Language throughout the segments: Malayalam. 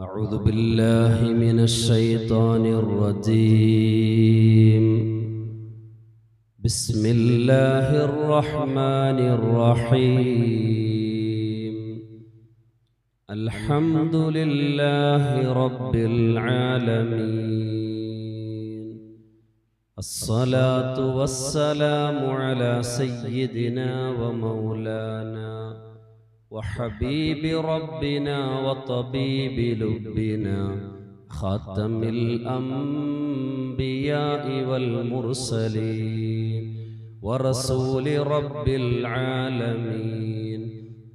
أعوذ بالله من الشيطان الرجيم. بسم الله الرحمن الرحيم. الحمد لله رب العالمين. الصلاة والسلام على سيدنا ومولانا وحبيب ربنا وطبيب لبنا خاتم الأنبياء والمرسلين ورسول رب العالمين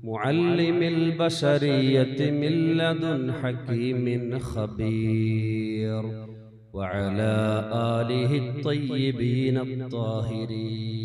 معلم البشرية من لدن حكيم خبير وعلى آله الطيبين الطاهرين.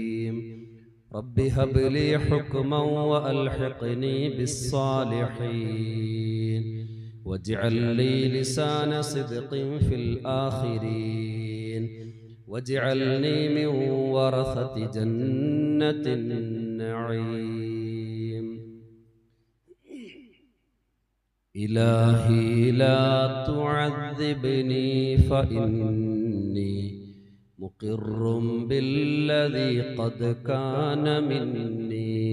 رب هب لي حكما وألحقني بالصالحين واجعل لي لسان صدق في الآخرين واجعلني من ورثة جنة النعيم إلهي لا تعذبني فإني مقر بالذي قد كان مني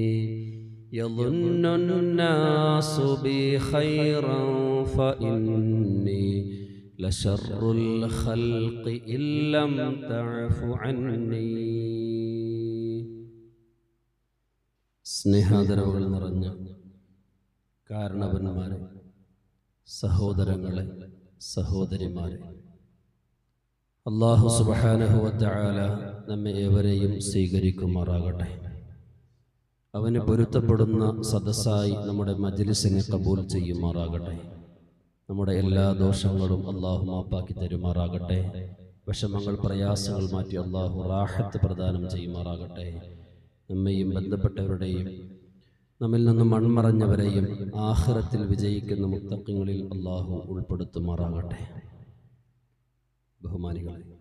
يظن الناس بي خيرا فإني لشر الخلق إن لم تعف عني സ്നേഹാദരവുകൾ നിറഞ്ഞ കാരണവന്മാരെ സഹോദരങ്ങളെ സഹോദരിമാരെ അള്ളാഹു സുബാനഹുവല നമ്മെ ഏവരെയും സ്വീകരിക്കുമാറാകട്ടെ. അവന് പൊരുത്തപ്പെടുന്ന സദസ്സായി നമ്മുടെ മജ്ലിസിനെ കബൂൽ ചെയ്യുമാറാകട്ടെ. നമ്മുടെ എല്ലാ ദോഷങ്ങളും അള്ളാഹു മാപ്പാക്കി തരുമാറാകട്ടെ. വിഷമങ്ങൾ പ്രയാസങ്ങൾ മാറ്റി അള്ളാഹു റാഹത്ത് പ്രദാനം ചെയ്യുമാറാകട്ടെ. നമ്മെയും ബന്ധപ്പെട്ടവരുടെയും നമ്മിൽ നിന്ന് മൺമറഞ്ഞവരെയും ആഹ്റത്തിൽ വിജയിക്കുന്ന മുത്തക്കങ്ങളിൽ അള്ളാഹു ഉൾപ്പെടുത്തുമാറാകട്ടെ. ബഹുമാനികളെ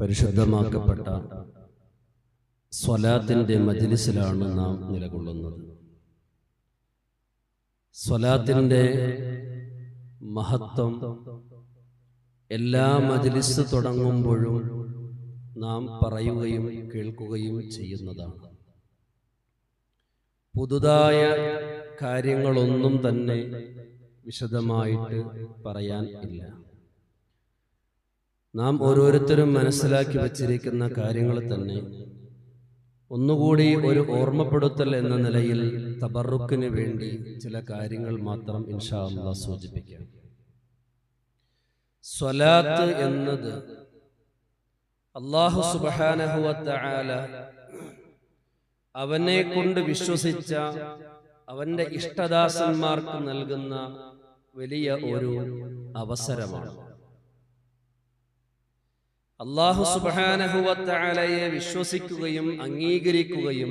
പരിശുദ്ധമാക്കപ്പെട്ട സ്വലാത്തിന്റെ മജ്ലിസിലാണ് നാം നിലകൊള്ളുന്നത്. സ്വലാത്തിന്റെ മഹത്വം എല്ലാ മജ്ലിസ് തുടങ്ങുമ്പോഴും നാം പറയുകയും കേൾക്കുകയും ചെയ്യുന്നതാണ്. പുതുതായ കാര്യങ്ങളൊന്നും തന്നെ വിശദമായിട്ട് പറയാൻ ഇല്ല. നാം ഓരോരുത്തരും മനസ്സിലാക്കി വച്ചിരിക്കുന്ന കാര്യങ്ങൾ തന്നെ. ഒന്നുകൂടി ഒരു ഓർമ്മപ്പെടുത്തൽ എന്ന നിലയിൽ തബറുക്കിന് വേണ്ടി ചില കാര്യങ്ങൾ മാത്രം ഇൻഷാ അള്ളാ സൂചിപ്പിക്കാം. സ്വലാത്ത് എന്നത് അള്ളാഹു സുബാനഹുവത്ത ആല അവനെ കൊണ്ട് വിശ്വസിച്ച അവന്റെ ഇഷ്ടദാസന്മാർക്ക് നൽകുന്ന വലിയ ഒരു അവസരമാണ്. അള്ളാഹു സുബാനഹുവത്തലയെ വിശ്വസിക്കുകയും അംഗീകരിക്കുകയും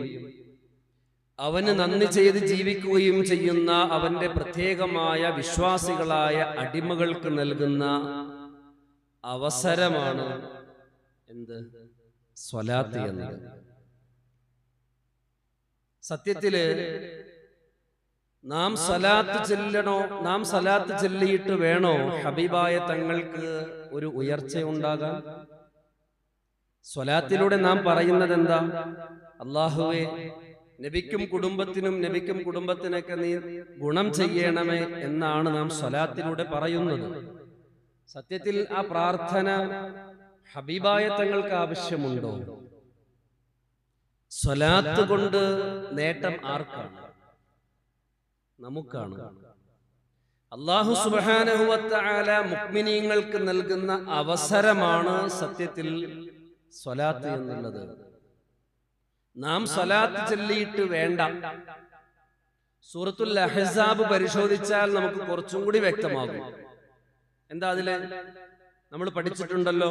അവന് നന്ദി ചെയ്ത് ജീവിക്കുകയും ചെയ്യുന്ന അവന്റെ പ്രത്യേകമായ വിശ്വാസികളായ അടിമകൾക്ക് നൽകുന്ന അവസരമാണ് എന്ത്? സ്വലാത്ത് എന്നത് സത്യത്തിൽ നാം സ്വലാത്ത് ചെല്ലണോ നാം സ്വലാത്ത് ചെല്ലിയിട്ട് വേണോ? ഹബീബായ തങ്ങൾക്ക് ഒരു ഉയർച്ച ഉണ്ടാകാൻ സ്വലാത്തിലൂടെ നാം പറയുന്നത് എന്താ അള്ളാഹുവെ നബിക്കും കുടുംബത്തിനും നബിക്കും കുടുംബത്തിനൊക്കെ നീ ഗുണം ചെയ്യണമേ എന്നാണ് നാം സ്വലാത്തിലൂടെ പറയുന്നത്. സത്യത്തിൽ ആ പ്രാർത്ഥന ഹബീബായ തങ്ങൾക്ക് ആവശ്യമുണ്ടോ? സ്വലാത്ത് കൊണ്ട് നേട്ടം ആർക്കാണ്? നമുക്കാണ്. അള്ളാഹു സുബാനഹുവല മുക്മിനീങ്ങൾക്ക് നൽകുന്ന അവസരമാണ് സത്യത്തിൽ സ്വലാത്ത് എന്നുള്ളത്. നാം സ്വലാത്ത് ചൊല്ലിയിട്ട് വേണ്ട. സൂറത്തുൽ അഹസാബ് പരിശോധിച്ചാൽ നമുക്ക് കുറച്ചും കൂടി വ്യക്തമാകും. എന്താ അതിൽ? നമ്മൾ പഠിച്ചിട്ടുണ്ടല്ലോ.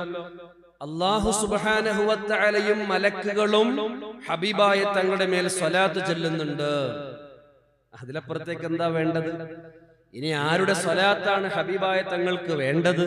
അള്ളാഹു സുബാനഹുവത്തലയും മലക്കുകളും ഹബീബായ തങ്ങളുടെ മേൽ സ്വലാത്ത് ചെല്ലുന്നുണ്ട്. അതിലപ്പുറത്തേക്ക് എന്താ വേണ്ടത്? ഇനി ആരുടെ സ്വലാത്താണ് ഹബീബായ തങ്ങൾക്ക് വേണ്ടത്?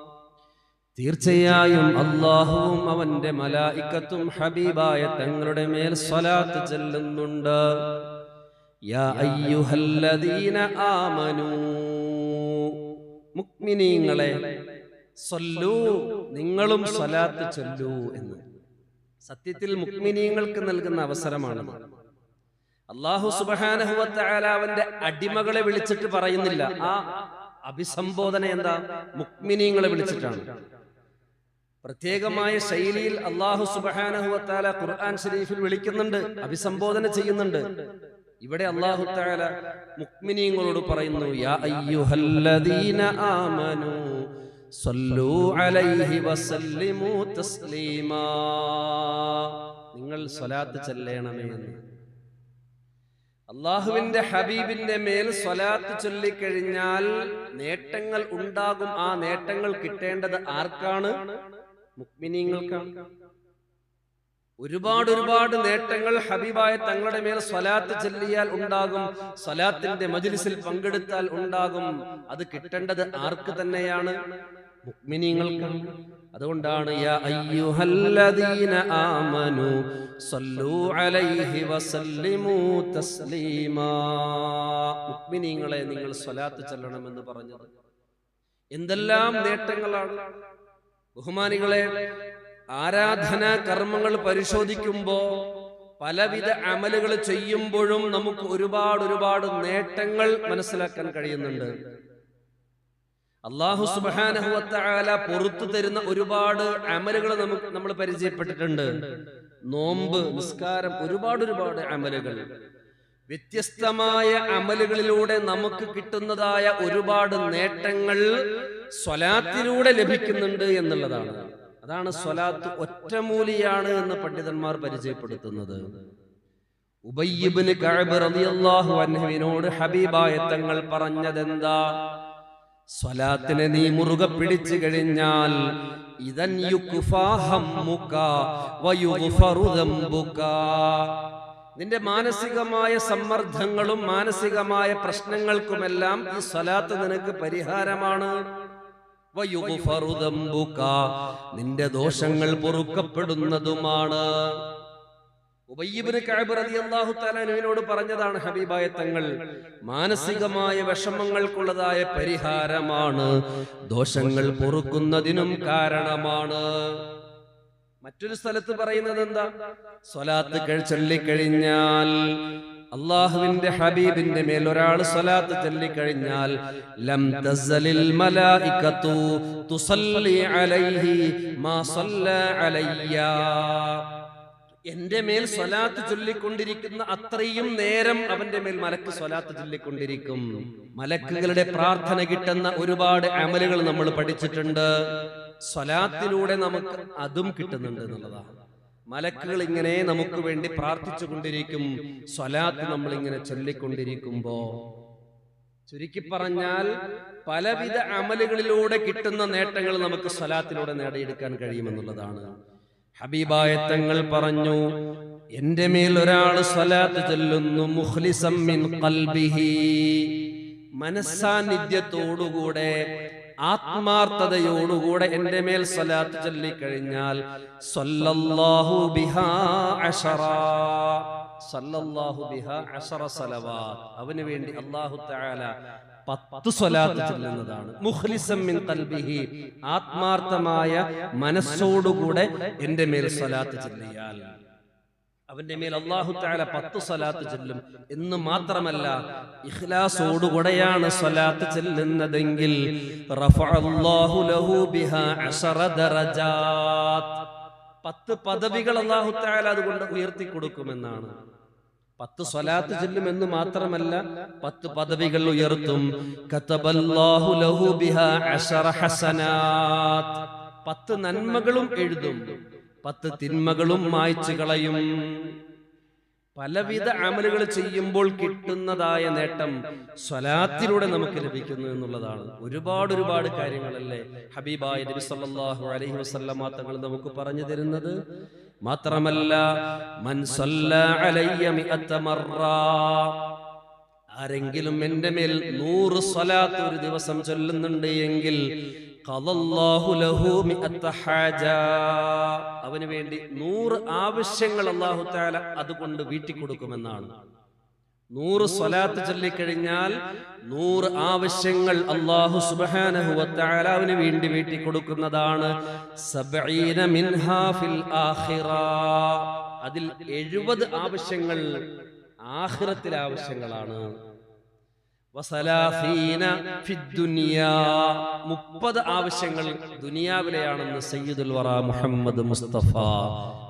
തീർച്ചയായും അള്ളാഹുവും അവന്റെ മലായിക്കത്തും ഹബീബായ തങ്ങളുടെ മേൽ സ്വലാത്ത് ചെല്ലുന്നുണ്ട്. മുക്മിനീങ്ങളെ സല്ലൂ നിങ്ങളും സ്വലാത്ത് ചൊല്ലൂ എന്ന്. സത്യത്തിൽ മുക്മിനീങ്ങൾക്ക് നൽകുന്ന അവസരമാണ്. അള്ളാഹു സുബാനഹുവത്തായ അവന്റെ അടിമകളെ വിളിച്ചിട്ട് പറയുന്നില്ല. ആ അഭിസംബോധന എന്താ? മുക്മിനീങ്ങളെ വിളിച്ചിട്ടാണ്. പ്രത്യേകമായ ശൈലിയിൽ അള്ളാഹു സുബാനഹുവത്താല ഖുർആൻ ഷരീഫിൽ വിളിക്കുന്നുണ്ട് അഭിസംബോധന ചെയ്യുന്നുണ്ട്. ഇവിടെ അള്ളാഹു താല മുക്മിനീങ്ങളോട് പറയുന്നു യാ അയ്യുഹല്ലദീന ആമനു സല്ലു അലൈഹി വസല്ലിമു തസ്ലീമാ. നിങ്ങൾ സ്വലാത്ത് ചെല്ലണമേ എന്ന് അള്ളാഹുവിന്റെ ഹബീബിന്റെ മേൽ സ്വലാത്ത് ചൊല്ലിക്കഴിഞ്ഞാൽ നേട്ടങ്ങൾ ഉണ്ടാകും. ആ നേട്ടങ്ങൾ കിട്ടേണ്ടത് ആർക്കാണ്? മുക്മിനീങ്ങൾക്കാണ് ഒരുപാട് ഒരുപാട് നേട്ടങ്ങൾ ഹബീബായ തങ്ങളുടെ മേൽ സ്വലാത്ത് ചെല്ലിയാൽ ഉണ്ടാകും. സ്വലാത്തിന്റെ മജ്ലിസിൽ പങ്കെടുത്താൽ ഉണ്ടാകും. അത് കിട്ടേണ്ടത് ആർക്ക് തന്നെയാണ്? മുക്മിനീങ്ങൾക്ക് അതുകൊണ്ടാണ് യാ അയ്യുഹല്ലദീന ആമനു സല്ലു അലൈഹി വസല്ലിമു തസ്ലീമാ. മുക്മിനീങ്ങളെ നിങ്ങൾ സ്വലാത്ത് ചെല്ലണമെന്ന് പറഞ്ഞത്. എന്തെല്ലാം നേട്ടങ്ങളാണ്? ബഹുമാനികളെ ആരാധനാ കർമ്മങ്ങൾ പരിശോധിക്കുമ്പോ പലവിധ അമലുകൾ ചെയ്യുമ്പോഴും നമുക്ക് ഒരുപാട് ഒരുപാട് നേട്ടങ്ങൾ മനസ്സിലാക്കാൻ കഴിയുന്നുണ്ട്. അള്ളാഹു സുബാനഹുവല പുറത്തു തരുന്ന ഒരുപാട് അമലുകൾ നമുക്ക് നമ്മൾ പരിചയപ്പെട്ടിട്ടുണ്ട്. നോമ്പ് നിസ്കാരം ഒരുപാട് ഒരുപാട് അമലുകൾ. വ്യത്യസ്തമായ അമലുകളിലൂടെ നമുക്ക് കിട്ടുന്നതായ ഒരുപാട് നേട്ടങ്ങൾ സ്വലാത്തിലൂടെ ലഭിക്കുന്നുണ്ട് എന്നുള്ളതാണ്. അതാണ് സ്വലാത്ത് ഒറ്റമൂലിയാണ് എന്ന് പണ്ഡിതന്മാർ പരിചയപ്പെടുത്തുന്നത്. ഉബയ്യബിന് കഅബ് റളിയല്ലാഹു അൻഹുവിനോട് ഹബീബായ തങ്ങൾ പറഞ്ഞതെന്താ? സ്വലാത്തിനെ നീ മുറുകെ പിടിച്ചു കഴിഞ്ഞാൽ ഇതൻ യുക്ഫാ ഹമ്മുക വയുഗ്ഫറു ദംബുക. നിന്റെ മാനസികമായ സമ്മർദ്ദങ്ങളും മാനസികമായ പ്രശ്നങ്ങൾക്കുമെല്ലാം ഈ സ്വലാത്ത് നിനക്ക് പരിഹാരമാണ്. നിന്റെ ദോഷങ്ങൾ പൊറുക്കപ്പെടുന്നതുമാണ്. ോട് പറഞ്ഞതാണ് ഹബീബായ തങ്ങൾ മാനസികമായ വിഷമങ്ങൾക്കുള്ളതായ പരിഹാരമാണ്. ദോഷങ്ങൾ പൊറുക്കുന്നതിനും കാരണമാണ്. മറ്റൊരു സ്ഥലത്ത് പറയുന്നത് എന്താ സ്വലാത്ത് കഴി ചൊല്ലിക്കഴിഞ്ഞാൽ അള്ളാഹുവിന്റെ ഹബീബിന്റെ മേൽ ഒരാൾ സ്വലാത്ത് ചൊല്ലിക്കഴിഞ്ഞാൽ ലം തസലിൽ മലായികത്തു തുസല്ലി അലൈഹി മാ സല്ല അലയ്യ. എന്റെ മേൽ സ്വലാത്ത് ചൊല്ലിക്കൊണ്ടിരിക്കുന്ന അത്രയും നേരം അവന്റെ മേൽ മലക്ക് സ്വലാത്ത് ചൊല്ലിക്കൊണ്ടിരിക്കും. മലക്കുകളുടെ പ്രാർത്ഥന കിട്ടുന്ന ഒരുപാട് അമലുകൾ നമ്മൾ പഠിച്ചിട്ടുണ്ട്. സ്വലാത്തിലൂടെ നമുക്ക് അതും കിട്ടുന്നുണ്ട് എന്നുള്ളതാണ്. മലക്കുകൾ ഇങ്ങനെ നമുക്ക് വേണ്ടി പ്രാർത്ഥിച്ചു കൊണ്ടിരിക്കും സ്വലാത്ത് നമ്മൾ ഇങ്ങനെ ചൊല്ലിക്കൊണ്ടിരിക്കുമ്പോ ചുരുക്കി പറഞ്ഞാൽ പലവിധ അമലുകളിലൂടെ കിട്ടുന്ന നേട്ടങ്ങൾ നമുക്ക് സ്വലാത്തിലൂടെ നേടിയെടുക്കാൻ കഴിയുമെന്നുള്ളതാണ്. ഹബീബായ തങ്ങൾ പറഞ്ഞു എന്റെ മേൽ ഒരാൾ സ്വലാത്ത് ചൊല്ലുന്നു മുഖ്ലിസം മിൻ ഖൽബിഹി. മനസ്സാന്നിധ്യത്തോടുകൂടെ ആത്മാർത്ഥതയോടുകൂടെ എന്റെ മേൽ സ്വലാത്ത് ചൊല്ലിക്കഴിഞ്ഞാൽ സല്ലല്ലാഹു ബിഹാ അശറ. സല്ലല്ലാഹു ബിഹാ അവന് വേണ്ടി അല്ലാഹു തആല പത്ത് സ്വലാത്ത് ചൊല്ലുന്നതാണ്. മുഖ്ലിസം മിൻ ഖൽബിഹി. ആത്മാർത്ഥമായ മനസ്സോടുകൂടെ എന്റെ മേൽ സ്വലാത്ത് ചൊല്ലിയാൽ. അവന്റെ മേൽ അള്ളാഹു താല പത്ത് സ്വലാത്ത് ചെല്ലും. എന്ന് മാത്രമല്ല ഇഖ്ലാസോടുകൂടെയാണ് സ്വലാത്ത് ചെല്ലുന്നതെങ്കിൽ പത്ത് പദവികൾ അള്ളാഹു താല അതുകൊണ്ട് ഉയർത്തി കൊടുക്കുമെന്നാണ്. പത്ത് സ്വലാത്ത് ചെല്ലും എന്ന് മാത്രമല്ല പത്ത് പദവികൾ ഉയർത്തും. പത്ത് നന്മകളും എഴുതും. പത്ത് തിന്മകളും മായ്ച്ചു കളയും. പലവിധ അമലുകൾ ചെയ്യുമ്പോൾ കിട്ടുന്നതായ നേട്ടം സ്വലാത്തിലൂടെ നമുക്ക് ലഭിക്കുന്നു എന്നുള്ളതാണ്. ഒരുപാട് ഒരുപാട് കാര്യങ്ങളല്ലേ? ഹബീബായ നബി സല്ലല്ലാഹു അലൈഹി വസല്ലമ തങ്ങൾ നമുക്ക് പറഞ്ഞു തരുന്നത് മാത്രമല്ല മൻ സല്ല അലയ്യ ആരെങ്കിലും എന്റെ മേൽ നൂറ് സ്വലാത്ത് ഒരു ദിവസം ചൊല്ലുന്നുണ്ട് എങ്കിൽ അവന് വേണ്ടി നൂറ് ആവശ്യങ്ങൾ അള്ളാഹു താല അതുകൊണ്ട് വീട്ടി കൊടുക്കുമെന്നാണ്. നൂറ് സ്വലാത്ത് ചൊല്ലിക്കഴിഞ്ഞാൽ നൂറ് ആവശ്യങ്ങൾ അള്ളാഹു അവന് വേണ്ടി വീട്ടി കൊടുക്കുന്നതാണ്. അതിൽ എഴുപത് ആവശ്യങ്ങൾ ആഹ്റത്തിലെ ആവശ്യങ്ങളാണ്. മുപ്പത് ആവശ്യങ്ങൾ ദുനിയാവിലെയാണെന്ന് സയ്യിദുൽ വറ മുഹമ്മദ് മുസ്തഫ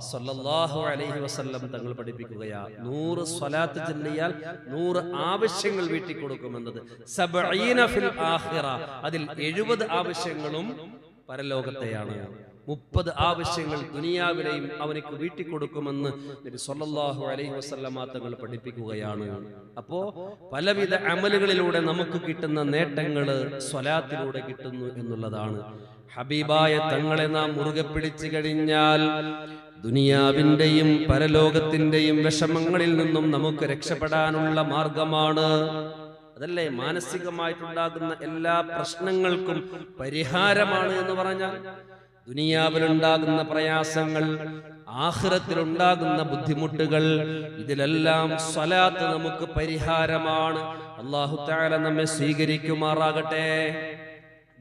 സല്ലല്ലാഹു അലൈഹി വസല്ലം തങ്ങൾ പഠിപ്പിക്കുകയാ. നൂറ് സ്വലാത്ത് ചെല്ലിയാൽ നൂറ് ആവശ്യങ്ങൾ വീട്ടി കൊടുക്കുമെന്നത് സബഈന ഫിൽ ആഹിറ അതിൽ എഴുപത് ആവശ്യങ്ങളും പരലോകത്തെയാണ്. മുപ്പത് ആവശ്യങ്ങൾ ദുനിയാവിലെയും അവനക്ക് വീട്ടി കൊടുക്കുമെന്ന് നബി അലൈഹി വസല്ലമ തങ്ങൾ പഠിപ്പിക്കുകയാണ്. അപ്പോ പലവിധ അമലുകളിലൂടെ നമുക്ക് കിട്ടുന്ന നേട്ടങ്ങൾ സ്വലാത്തിലൂടെ കിട്ടുന്നു എന്നുള്ളതാണ്. ഹബീബായ തങ്ങളെ നാം മുറുകെ പിടിച്ചു കഴിഞ്ഞാൽ ദുനിയാവിന്റെയും പരലോകത്തിന്റെയും വിഷമങ്ങളിൽ നിന്നും നമുക്ക് രക്ഷപ്പെടാനുള്ള മാർഗമാണ്. അതല്ലേ? മാനസികമായിട്ടുണ്ടാകുന്ന എല്ലാ പ്രശ്നങ്ങൾക്കും പരിഹാരമാണ് എന്ന് പറഞ്ഞാൽ ദുനിയാവിലുണ്ടാകുന്ന പ്രയാസങ്ങൾ ആഹ്റത്തിലുണ്ടാകുന്ന ബുദ്ധിമുട്ടുകൾ ഇതിലെല്ലാം സ്വലാത്ത് നമുക്ക് പരിഹാരമാണ്. അള്ളാഹു താല നമ്മെ സ്വീകരിക്കുമാറാകട്ടെ.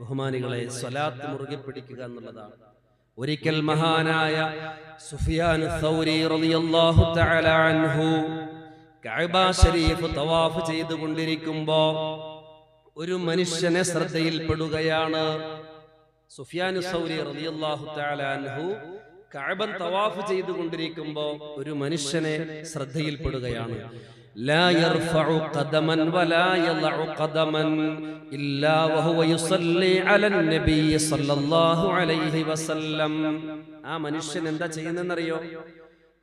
ബഹുമാനികളെ സ്വലാത്ത് മുറുകെ പിടിക്കുക എന്നുള്ളതാണ്. ഒരിക്കൽ മഹാനായ സുഫിയാൻ ശരീഫ് തവാഫ് ചെയ്തുകൊണ്ടിരിക്കുമ്പോ ഒരു മനുഷ്യനെ ശ്രദ്ധയിൽപ്പെടുകയാണ്. സുഫിയാൻ സൗരി റളിയല്ലാഹു തആല അൻഹു കഅബൻ തവാഫ് ചെയ്തുകൊണ്ടിരിക്കുമ്പോ ഒരു മനുഷ്യനെ ശ്രദ്ധയിൽപ്പെടുകയാണ് لا يرفع قدما ولا يضع قدما إلا وهو يصلي على النبي صلى الله عليه وسلم ആ മനുഷ്യൻ എന്താ ചെയ്യുന്നതെന്നറിയോ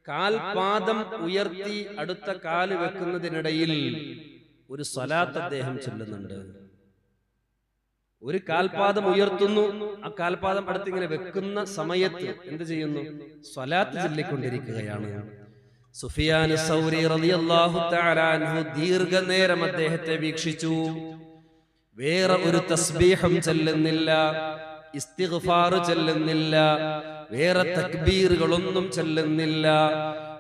കാൽപാദം ഉയർത്തി അടുത്ത കാല് വെക്കുന്നതിനിടയിൽ ഒരു സ്വലാത്ത് അദ്ദേഹം ചൊല്ലുന്നുണ്ട് ഒരു കാൽപാദം ഉയർത്തുന്നു. ആ കാൽപാദം അടുത്തിങ്ങനെ വെക്കുന്ന സമയത്ത് എന്ത് ചെയ്യുന്നു? സ്വലാത്ത് ചൊല്ലിക്കൊണ്ടിരിക്കുകയാണ്. സുഫിയാൻ സൗരി റളിയല്ലാഹു തആല അൻഹു ദീർഘനേരം അദ്ദേഹത്തെ വീക്ഷിച്ചു. വേറെ ഒരു തസ്ബീഹം ചെല്ലുന്നില്ല. ഇസ്തിഗ്ഫാർ ചെല്ലുന്നില്ല. വേറെ തക്ബീറുകളൊന്നും ചെല്ലുന്നില്ല.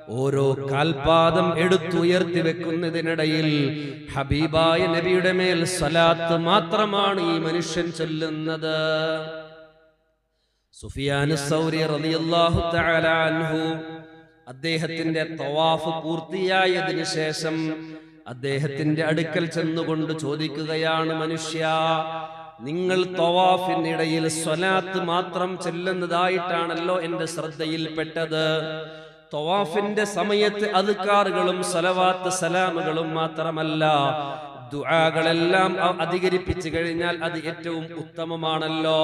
ഓരോ കാൽപാദം എടുത്തുയർത്തി വെക്കുന്നതിനിടയിൽ ഹബീബായ നബിയുടെ മേൽ സലാത്ത് മാത്രമാണ് ഈ മനുഷ്യൻ ചൊല്ലുന്നത്. അദ്ദേഹത്തിന്റെ തവാഫ് പൂർത്തിയായതിനു ശേഷം അദ്ദേഹത്തിന്റെ അടുക്കൽ ചെന്നുകൊണ്ട് ചോദിക്കുകയാണ് മനുഷ്യ നിങ്ങൾ തവാഫിനിടയിൽ സ്വലാത്ത് മാത്രം ചെല്ലുന്നതായിട്ടാണല്ലോ എന്റെ ശ്രദ്ധയിൽപ്പെട്ടത്. തവാഫിന്റെ സമയത്ത് അതുക്കാറുകളും സലവാത്ത് സലാമുകളും മാത്രമല്ല ദുആകളെല്ലാം അധികരിപ്പിച്ചു കഴിഞ്ഞാൽ അത് ഏറ്റവും ഉത്തമമാണല്ലോ.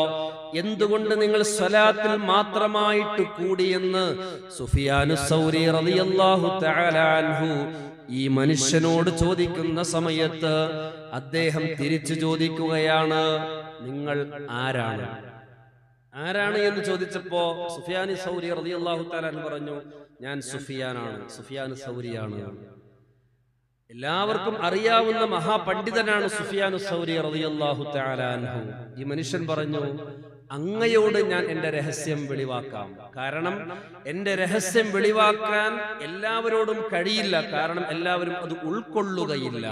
എന്തുകൊണ്ട് നിങ്ങൾ സ്വലാത്തിൽ മാത്രമായിട്ട് കൂടിയെന്ന് സുഫിയാനു സൗരി റളിയല്ലാഹു തആല അൻഹു ഈ മനുഷ്യനോട് ചോദിക്കുന്ന സമയത്ത് അദ്ദേഹം തിരിച്ചു ചോദിക്കുകയാണ് നിങ്ങൾ ആരാണ്? ആരാണ് എന്ന് ചോദിച്ചപ്പോ സുഫിയാനി സൗരി റളിയല്ലാഹു തആല അൻഹു പറഞ്ഞു ഞാൻ സുഫിയാനാണ്. സുഫിയാൻ സൗരിയാണ്. എല്ലാവർക്കും അറിയാവുന്ന മഹാപണ്ഡിതനാണ് സുഫിയാനു സൗരി റളിയല്ലാഹു തആല അൻഹു. ഈ മനുഷ്യൻ പറഞ്ഞു അങ്ങയോട് ഞാൻ എന്റെ രഹസ്യം വെളിവാക്കാം. കാരണം എന്റെ രഹസ്യം വെളിവാക്കാൻ എല്ലാവരോടും കഴിയില്ല. കാരണം എല്ലാവരും അത് ഉൾക്കൊള്ളുകയില്ല.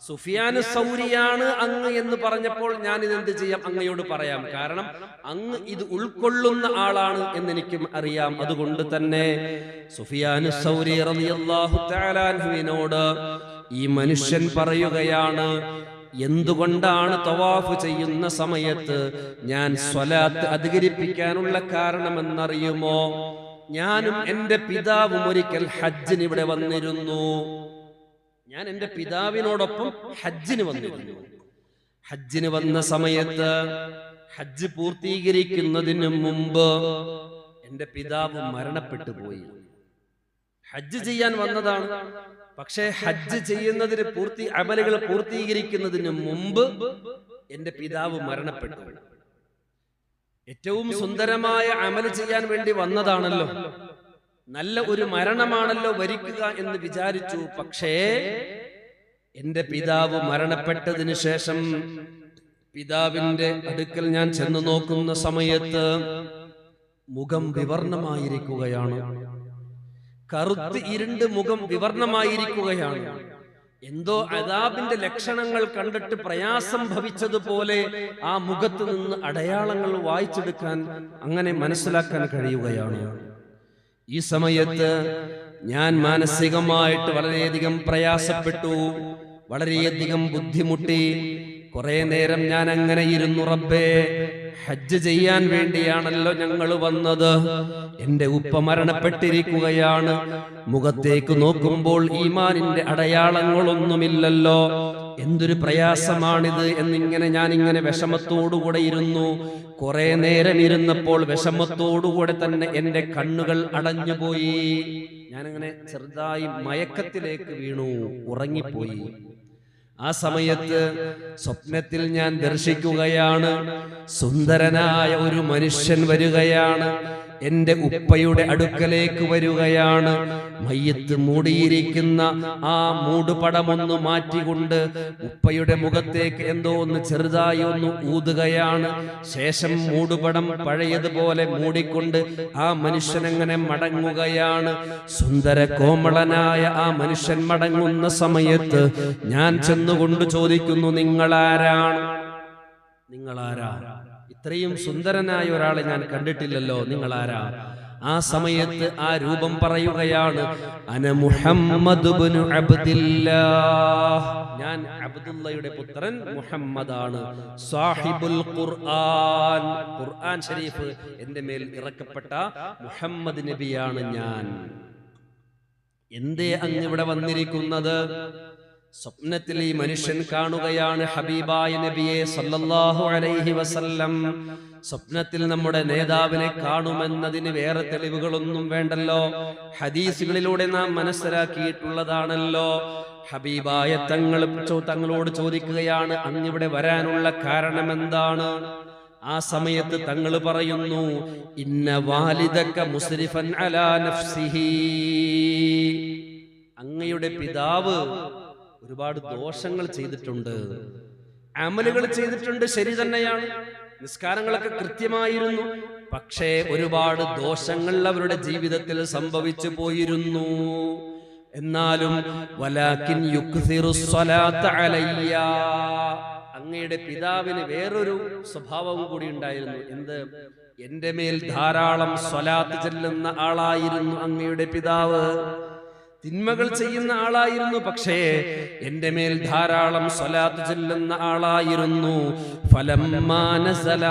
സുഫിയാന് സൗരിയാണ് അങ്ങ് എന്ന് പറഞ്ഞപ്പോൾ ഞാൻ ഇതെന്ത് ചെയ്യാം? അങ്ങയോട് പറയാം. കാരണം അങ്ങ് ഇത് ഉൾക്കൊള്ളുന്ന ആളാണ് എന്ന് എനിക്കും അറിയാം. അതുകൊണ്ട് തന്നെ സുഫിയാന് സൗരി റളിയല്ലാഹു ഈ മനുഷ്യൻ പറയുകയാണ് എന്തുകൊണ്ടാണ് തവാഫ് ചെയ്യുന്ന സമയത്ത് ഞാൻ സ്വലാത്ത് അധികരിപ്പിക്കാനുള്ള കാരണമെന്നറിയുമോ? ഞാനും എന്റെ പിതാവും ഒരിക്കൽ ഹജ്ജിന് ഇവിടെ വന്നിരുന്നു. ഞാൻ എന്റെ പിതാവിനോടൊപ്പം ഹജ്ജിന് വന്നിരുന്നു. ഹജ്ജിന് വന്ന സമയത്ത് ഹജ്ജ് പൂർത്തീകരിക്കുന്നതിന് മുമ്പ് എന്റെ പിതാവ് മരണപ്പെട്ടു പോയി. ഹജ്ജ് ചെയ്യാൻ വന്നതാണ്. പക്ഷേ ഹജ്ജ് ചെയ്യുന്നതിന് പൂർത്തി അമലുകൾ പൂർത്തീകരിക്കുന്നതിന് മുമ്പ് എന്റെ പിതാവ് മരണപ്പെട്ടു. ഏറ്റവും സുന്ദരമായ അമൽ ചെയ്യാൻ വേണ്ടി വന്നതാണല്ലോ. നല്ല ഒരു മരണമാണല്ലോ വരിക്കുക എന്ന് വിചാരിച്ചു. പക്ഷേ എന്റെ പിതാവ് മരണപ്പെട്ടതിന് ശേഷം പിതാവിന്റെ അടുക്കൽ ഞാൻ ചെന്ന് നോക്കുന്ന സമയത്ത് മുഖം വിവർണമായിരിക്കുകയാണ്. കറുത്ത് ഇരുണ്ട് മുഖം വിവർണമായിരിക്കുകയാണ്. എന്തോ അതാബിന്റെ ലക്ഷണങ്ങൾ കണ്ടിട്ട് പ്രയാസം ഭവിച്ചതുപോലെ ആ മുഖത്ത് നിന്ന് അടയാളങ്ങൾ വായിച്ചെടുക്കാൻ അങ്ങനെ മനസ്സിലാക്കാൻ കഴിയുകയാണ്. ഈ സമയത്ത് ഞാൻ മാനസികമായിട്ട് വളരെയധികം പ്രയാസപ്പെട്ടു. വളരെയധികം ബുദ്ധിമുട്ടി. കുറെ നേരം ഞാൻ അങ്ങനെ ഇരുന്നു റബ്ബേ. ഹജ്ജ് ചെയ്യാൻ വേണ്ടിയാണല്ലോ ഞങ്ങൾ വന്നത്. എന്റെ ഉപ്പ മരണപ്പെട്ടിരിക്കുകയാണ്. മുഖത്തേക്ക് നോക്കുമ്പോൾ ഈമാനിന്റെ അടയാളങ്ങളൊന്നുമില്ലല്ലോ. എന്തൊരു പ്രയാസമാണിത് എന്നിങ്ങനെ ഞാൻ ഇങ്ങനെ വിഷമത്തോടുകൂടെ ഇരുന്നു. കുറെ നേരം ഇരുന്നപ്പോൾ വിഷമത്തോടുകൂടെ തന്നെ എന്റെ കണ്ണുകൾ അടഞ്ഞുപോയി. ഞാനങ്ങനെ ചെറുതായി മയക്കത്തിലേക്ക് വീണു ഉറങ്ങിപ്പോയി. ആ സമയത്ത് സ്വപ്നത്തിൽ ഞാൻ ദർശിക്കുകയാണ്. സുന്ദരനായ ഒരു മനുഷ്യൻ വരികയാണ്. എന്റെ ഉപ്പയുടെ അടുക്കലേക്ക് വരികയാണ്. മയ്യത്ത് മൂടിയിരിക്കുന്ന ആ മൂടുപടമൊന്ന് മാറ്റിക്കൊണ്ട് ഉപ്പയുടെ മുഖത്തേക്ക് എന്തോ ഒന്ന് ചെറുതായി ഒന്ന് ഊതുകയാണ്. ശേഷം മൂടുപടം പഴയതുപോലെ മൂടിക്കൊണ്ട് ആ മനുഷ്യൻ അങ്ങനെ മടങ്ങുകയാണ്. സുന്ദര കോമളനായ ആ മനുഷ്യൻ മടങ്ങുന്ന സമയത്ത് ഞാൻ ചെന്നുകൊണ്ട് ചോദിക്കുന്നു നിങ്ങളാരാണ്? നിങ്ങളാരാ ഇത്രയും സുന്ദരനായ ഒരാളെ ഞാൻ കണ്ടിട്ടില്ലല്ലോ നിങ്ങൾ ആരാ ആ സമയത്ത് ആ രൂപം പറയുകയാണ് അന മുഹമ്മദ് ഞാൻ അബ്ദുള്ളയുടെ പുത്രൻ മുഹമ്മദാണ്. സാഹിബുൽ ഖുർആൻ. ഖുർആൻ. ഷരീഫ് എന്റെ മേൽ ഇറക്കപ്പെട്ട മുഹമ്മദ് നബിയാണ് ഞാൻ. എന്തേ അങ്ങ് ഇവിടെ വന്നിരിക്കുന്നത്? സ്വപ്നത്തിൽ ഈ മനുഷ്യൻ കാണുകയാണ് ഹബീബായ നബിയെ സല്ലല്ലാഹു അലൈഹി വസല്ലം. സ്വപ്നത്തിൽ നമ്മുടെ നേതാവിനെ കാണുമെന്നതിന് വേറെ തെളിവുകളൊന്നും വേണ്ടല്ലോ. ഹദീസുകളിലൂടെ നാം മനസ്സിലാക്കിയിട്ടുള്ളതാണല്ലോ. ഹബീബായ തങ്ങൾ തങ്ങളോട് ചോദിക്കുകയാണ് അങ്ങിവിടെ വരാനുള്ള കാരണം എന്താണ് ആ സമയത്ത് തങ്ങൾ പറയുന്നു ഇന്ന വാലിദക്ക മുസ്രിഫൻ അലാ നഫ്സിഹി. അങ്ങയുടെ പിതാവ് ഒരുപാട് ദോഷങ്ങൾ ചെയ്തിട്ടുണ്ട്. അമലുകൾ ചെയ്തിട്ടുണ്ട് ശരി തന്നെയാണ്. നിസ്കാരങ്ങളൊക്കെ കൃത്യമായിരുന്നു. പക്ഷേ ഒരുപാട് ദോഷങ്ങൾ അവരുടെ ജീവിതത്തിൽ സംഭവിച്ചു പോയിരുന്നു. എന്നാലും വലാക്കിൻ അങ്ങയുടെ പിതാവിന് വേറൊരു സ്വഭാവവും കൂടി ഉണ്ടായിരുന്നു. എന്ത്? എന്റെ മേൽ ധാരാളം സ്വലാത്ത് ചെല്ലുന്ന ആളായിരുന്നു അങ്ങയുടെ പിതാവ്. തിന്മകൾ ചെയ്യുന്ന ആളായിരുന്നു. പക്ഷേ എന്റെ മേൽ ധാരാളം സ്വലാത്ത് ചെല്ലുന്ന ആളായിരുന്നു. ഫലം മാനസല.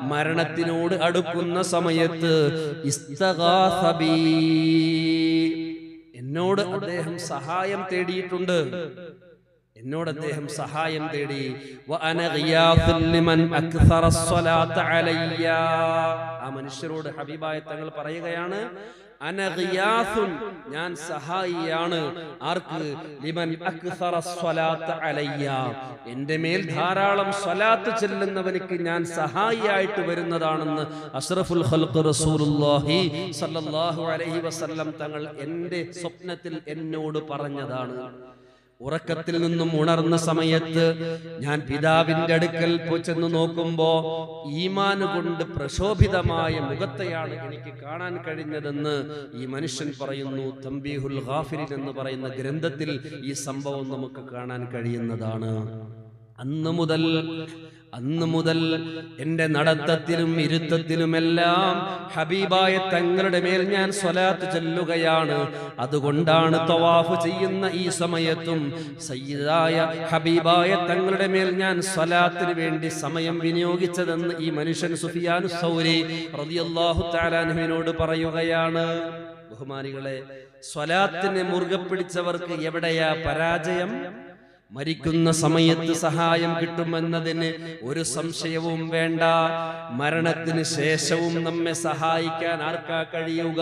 മരണത്തിനോട് അടുക്കുന്ന സമയത്ത്. എന്നോട് അദ്ദേഹം സഹായം തേടിയിട്ടുണ്ട്. എന്നോട് അദ്ദേഹം സഹായം തേടി. ആ മനുഷ്യരോട് ഹബീബായ തങ്ങൾ പറയുകയാണ് അന ഗിയാസുൻ ഞാൻ സഹായിയാണ്. ആർക്ക്? ലിമൻ അക്സറ സ്വലാത്ത അലയ്യ. എന്റെ മേൽ ധാരാളം സ്വലാത്ത് ചെല്ലുന്നവനിക്ക് ഞാൻ സഹായിയായിട്ട് വരുന്നതാണെന്ന് അഷ്റഫുൽ ഖൽഖ് റസൂലുള്ളാഹി സല്ലല്ലാഹു അലൈഹി വസല്ലം തങ്ങൾ എന്റെ സ്വപ്നത്തിൽ എന്നോട് പറഞ്ഞതാണ്. ഉറക്കത്തിൽ നിന്നും ഉണർന്ന സമയത്ത് ഞാൻ പിതാവിന്റെ അടുക്കൽ പോച്ചെന്ന് നോക്കുമ്പോ ഈമാന് കൊണ്ട് പ്രശോഭിതമായ മുഖത്തെയാണ് എനിക്ക് കാണാൻ കഴിഞ്ഞതെന്ന് ഈ മനുഷ്യൻ പറയുന്നു. തമ്പിഹുൽ ഹാഫിരിൻ എന്ന് പറയുന്ന ഗ്രന്ഥത്തിൽ ഈ സംഭവം നമുക്ക് കാണാൻ കഴിയുന്നതാണ്. അന്ന് മുതൽ അന്ന് മുതൽ എന്റെ നടത്തത്തിലും ഇരുത്തത്തിലുമെല്ലാം ഹബീബായ തങ്ങളുടെ മേൽ ഞാൻ സ്വലാത്ത് ചെല്ലുകയാണ്. അതുകൊണ്ടാണ് തവാഫ് ചെയ്യുന്ന ഈ സമയത്തും സയ്യിദായ ഹബീബായ തങ്ങളുടെ മേൽ ഞാൻ സ്വലാത്തിന് വേണ്ടി സമയം വിനിയോഗിച്ചതെന്ന് ഈ മനുഷ്യൻ സുഫിയാൻ സൗരി റളിയല്ലാഹു തആലാനുവിനോട് പറയുകയാണ്. ബഹുമാനികളെ സ്വലാത്തിനെ മുറുകെ പിടിച്ചവർക്ക് എവിടെയാ പരാജയം? മരിക്കുന്ന സമയത്ത് സഹായം കിട്ടുമെന്നതിന് ഒരു സംശയവും വേണ്ട. മരണത്തിന് ശേഷവും നമ്മെ സഹായിക്കാൻ ആർക്കാ കഴിയുക?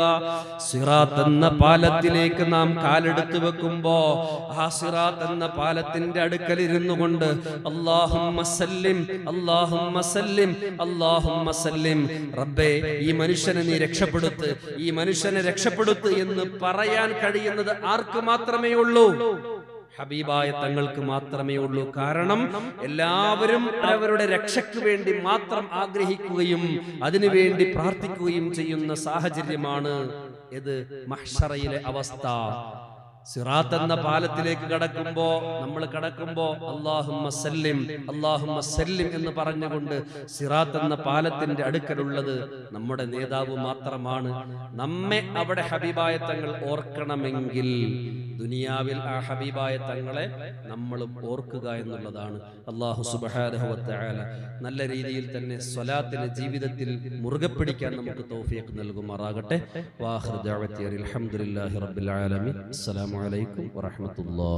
സിറാത്ത് എന്ന പാലത്തിലേക്ക് നാം കാലെടുത്തു വെക്കുമ്പോ ആ സിറാത്ത് എന്ന പാലത്തിന്റെ അടുക്കൽ ഇരുന്നു കൊണ്ട് അള്ളാഹുമ്മ സല്ലിം റബ്ബേ ഈ മനുഷ്യനെ നീ രക്ഷപ്പെടുത്ത്. ഈ മനുഷ്യനെ രക്ഷപ്പെടുത്ത് എന്ന് പറയാൻ കഴിയുന്നത് ആർക്ക് മാത്രമേ ഉള്ളൂ? ഹബീബായ തങ്ങൾക്ക് മാത്രമേ ഉള്ളൂ. കാരണം എല്ലാവരും അവരുടെ രക്ഷയ്ക്ക് വേണ്ടി മാത്രം ആഗ്രഹിക്കുകയും അതിനുവേണ്ടി പ്രാർത്ഥിക്കുകയും ചെയ്യുന്ന സാഹചര്യമാണ് ഇത് മഹ്ഷറയിലെ അവസ്ഥ. സിറാത്ത് എന്ന പാലത്തിലേക്ക് കടക്കുമ്പോ നമ്മൾ കടക്കുമ്പോ അള്ളാഹുമ്മ സല്ലിം അള്ളാഹുമ്മ സല്ലിം എന്ന് പറഞ്ഞുകൊണ്ട് സിറാത്ത് എന്ന പാലത്തിന്റെ അടുക്കലുള്ളത് നമ്മുടെ നേതാവ് മാത്രമാണ്. നമ്മെ അവിടെ ഹബീബായ തങ്ങൾ ഓർക്കണമെങ്കിൽ ദുനിയാവിൽ ആ ഹബീബായ തങ്ങളെ നമ്മളും ഓർക്കുക എന്നുള്ളതാണ്. അള്ളാഹു സുബാരഹവത്തായാല നല്ല രീതിയിൽ തന്നെ സ്വലാത്തിന് ജീവിതത്തിൽ മുറുകെ പിടിക്കാൻ നമുക്ക് തൗഫീഖ് നൽകുമാറാകട്ടെ. വാഹൃദാവത്തി അലഹമുല്ലാഹി റബ്ബിൽ ആലമീൻ. വാഹമത്തല്ലാ